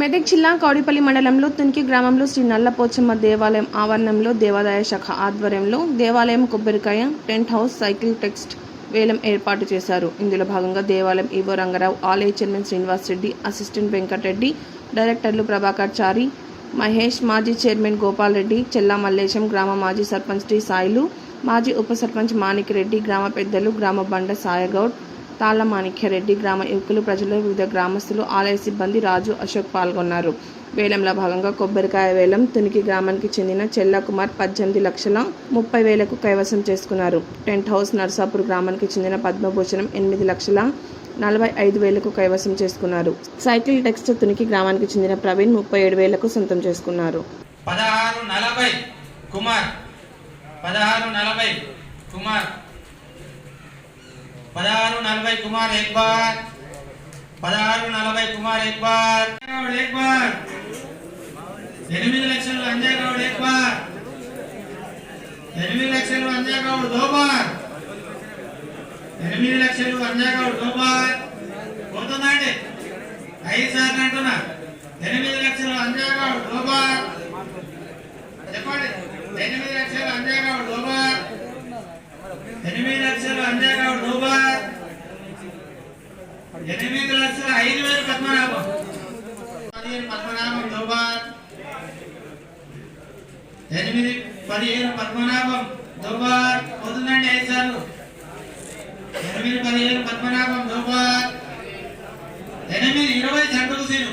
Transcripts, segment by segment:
మెదక్ జిల్లా కౌడిపల్లి మండలంలో తునికి గ్రామంలో శ్రీ నల్లపోచమ్మ దేవాలయం ఆవరణంలో దేవాదాయ శాఖ ఆధ్వర్యంలో దేవాలయం కొబ్బరికాయ టెంట్ హౌస్ సైకిల్ టెక్స్ట్ వేలం ఏర్పాటు చేశారు. ఇందులో భాగంగా దేవాలయం ఈవో రంగారావు ఆలయ చైర్మన్ శ్రీనివాస్ రెడ్డి అసిస్టెంట్ వెంకటరెడ్డి డైరెక్టర్లు ప్రభాకర్ చారి మహేష్ మాజీ చైర్మన్ గోపాల్ రెడ్డి చెల్లా మల్లేశం గ్రామ మాజీ సర్పంచ్ టి సాయిలు మాజీ ఉప సర్పంచ్ మాణిక్ రెడ్డి గ్రామ పెద్దలు గ్రామ బండ సాయగౌడ్ తాళ్ళ మాణిక్యరెడ్డి గ్రామ యువకులు ప్రజలు వివిధ గ్రామస్తులు ఆలయ సిబ్బంది రాజు అశోక్ పాల్గొన్నారు. వేలంలో భాగంగా కొబ్బరికాయ వేలం తునికి గ్రామానికి చెందిన చెల్ల కుమార్ పద్దెనిమిది లక్షల ముప్పై వేలకు కైవసం చేసుకున్నారు. టెంట్ హౌస్ నర్సాపూర్ గ్రామానికి చెందిన పద్మభూషణం ఎనిమిది లక్షల నలభై ఐదు వేలకు కైవసం చేసుకున్నారు. సైకిల్ టెక్స్ట్ తునికి గ్రామానికి చెందిన ప్రవీణ్ ముప్పై ఏడు వేలకు సొంతం చేసుకున్నారు. పదహారు నలభై కుమార్. పదహారు నలభై కుమార్. పదహారు నలభై కుమార్ ఎక్బార్ పదహారు నలభై కుమార్ ఎక్బార్ ఎక్బార్ ఎనిమిది లక్షలు అంజయ్ ఎక్బార్ ఎనిమిది లక్షలు అంజయ్ దోబార్. ఎనిమిది లక్షలు అంజయ్ దోబార్. పోతుందండి ఐదు సార్లు అంటున్నా. లక్షలు ఎనిమిది లక్షల ఐదు వేల పద్మనాభం. పదిహేను పద్మనాభం దో ఎనిమిది పదిహేను పద్మనాభం దో బార్ ఐదు సార్లు. ఎనిమిది పదిహేను పద్మనాభం దోబార్ ఎనిమిది ఇరవై సంటుకు సీను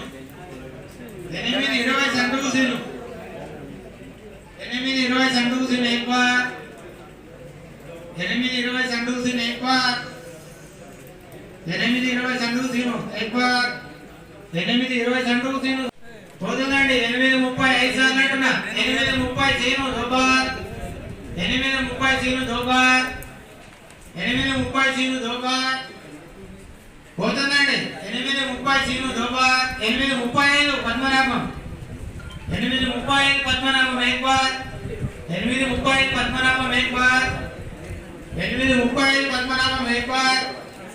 ఎనిమిది ఇరవై సంటుకు సీను ఎనిమిది ఇరవై సంటుకు సీను ఎక్కువ ఎనిమిది ఇరవై సండూసిన్ ఎక్వార్. ఎనిమిది ఇరవై సండూసిన్ ఎక్వార్. ఎనిమిది ఇరవై సండూసిన్ పోతుందండి ఎనిమిది ముప్పై ఐదు సార్లు అంటున్న. ఎనిమిది ముప్పై సీను దోబార్. ఎనిమిది ముప్పై సీను దోబార్. ఎనిమిది ముప్పై సీను దోబార్. పోతుందండి ఎనిమిది ముప్పై సీను దోబార్. ఎనిమిది ముప్పై ఐదు పద్మనాభం. ఎనిమిది ముప్పై ఐదు పద్మనాభం ఎక్వార్. ఎనిమిది ముప్పై ఐదు పద్మనాభం ఎక్వార్. ఎనిమిది ముప్పై పద్మనాభం వేపార్